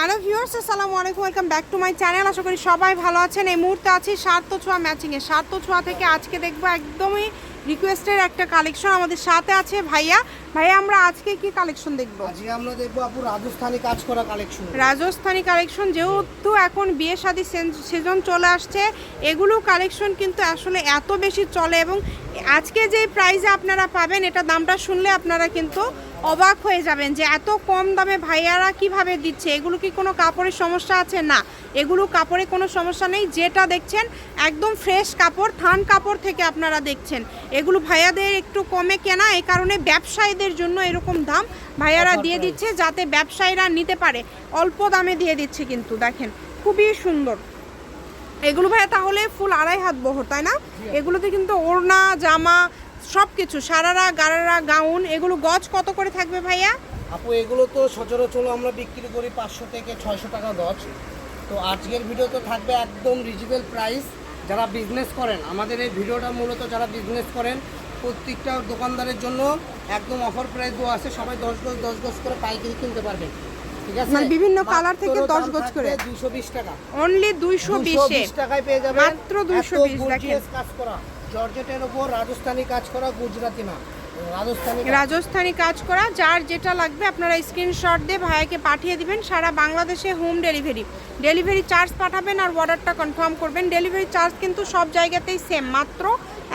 Hello viewers, আসসালামু আলাইকুম, welcome back to my channel. আশা করি সবাই ভালো আছেন। এই মুহূর্তে আছি সার্থ ছোঁয়া ম্যাচিংয়ে সার্থ ছোঁয়া থেকে আজকে দেখব একদমই রিকোয়েস্টের একটা কালেকশন আমাদের সাথে আছে ভাইয়া। ভাইয়া আমরা আজকে কি কালেকশন দেখব? আজকে আমরা দেখব আপু রাজস্থানি কাজ করা কালেকশন রাজস্থানি কালেকশন যেহেতু এখন বিয়ে শাদি সিজন চলে আসছে এগুলো কালেকশন কিন্তু আসলে এত বেশি চলে এবং আজকে যে প্রাইসে আপনারা পাবেন এটা দামটা শুনলে আপনারা কিন্তু অবাক হয়ে যাবেন যে এত কম দামে ভাইয়ারা কীভাবে দিচ্ছে? এগুলো কি কোনো কাপড়ের সমস্যা আছে? না এগুলো কাপড়ে কোনো সমস্যা নেই। যেটা দেখছেন একদম ফ্রেশ কাপড় থান কাপড় থেকে আপনারা দেখছেন। এগুলো ভাইয়াদের একটু কমে কেনা এই কারণে ব্যবসায়ীদের জন্য এরকম দাম ভাইয়ারা দিয়ে দিচ্ছে যাতে ব্যবসায়ীরা নিতে পারে। অল্প দামে দিয়ে দিচ্ছে কিন্তু দেখেন। খুবই সুন্দর। এগুলো ভাইয়া তাহলে ফুল আড়াই হাত বহর তাই না? এগুলোতে কিন্তু ওড়না জামা সব কিছু সারারা গারারা গাউন এগুলো গজ কত করে থাকবে ভাইয়া? আপু এগুলো তো সচরাচর আমরা বিক্রি করি পাঁচশো থেকে ছয়শো টাকা গজ। তো আজকের ভিডিও তো থাকবে একদম রিজনেবল প্রাইস যারা বিজনেস করেন আমাদের এই ভিডিওটা মূলত যারা বিজনেস করেন প্রত্যেকটা দোকানদারের জন্য একদম অফার প্রাইস দেওয়া আছে। সবাই দশ গজ দশ গজ করে পাইকারি কিনতে পারবেন ঠিক আছে? মানে বিভিন্ন colour থেকে 10 গজ করে। দুশো বিশ টাকা। অনলি দুইশো বিশে। 220 টাকায় পেয়ে যাবেন মাত্র 220 এত দেখেন। কাজ করা। জর্জেটের উপর রাজস্থানি কাজ করা গুজরাটি না। রাজস্থানি কাজ। করা যার যেটা লাগবে আপনারা স্ক্রিনশট দিয়ে ভাইয়াকে পাঠিয়ে দিবেন। সারা বাংলাদেশে হোম ডেলিভারি ডেলিভারি চার্জ পাঠাবেন আর অর্ডারটা কনফার্ম করবেন। ডেলিভারি চার্জ কিন্তু সব জায়গাতেই সেম মাত্র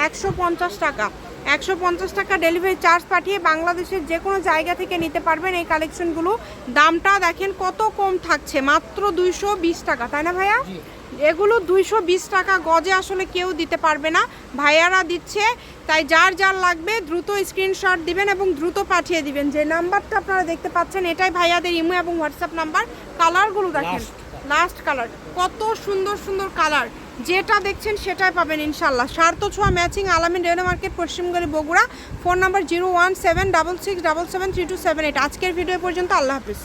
একশো পঞ্চাশ টাকা। একশো পঞ্চাশ টাকা ডেলিভারি চার্জ পাঠিয়ে বাংলাদেশের যে কোনো জায়গা থেকে নিতে পারবেন এই কালেকশনগুলো দামটা দেখেন কত কম থাকছে মাত্র দুইশো বিশ টাকা তাই না ভাইয়া? এগুলো দুইশো বিশ টাকা গজে আসলে কেউ দিতে পারবে না। ভাইয়ারা দিচ্ছে তাই যার যার লাগবে দ্রুত স্ক্রিনশট দিবেন এবং দ্রুত পাঠিয়ে দিবেন। যে নাম্বারটা আপনারা দেখতে পাচ্ছেন এটাই ভাইয়াদের ইমো এবং হোয়াটসঅ্যাপ নাম্বার কালারগুলো দেখেন। লাস্ট কালার কত সুন্দর সুন্দর কালার যেটা দেখছেন সেটাই পাবেন ইনশাল্লাহ সার্থ ছোঁয়া matching Alamin railway market Paschimgari Bogura. Phone number zero one seven double six double seven three two seven eight. আজকের ভিডিও পর্যন্ত আল্লাহ হাফিজ।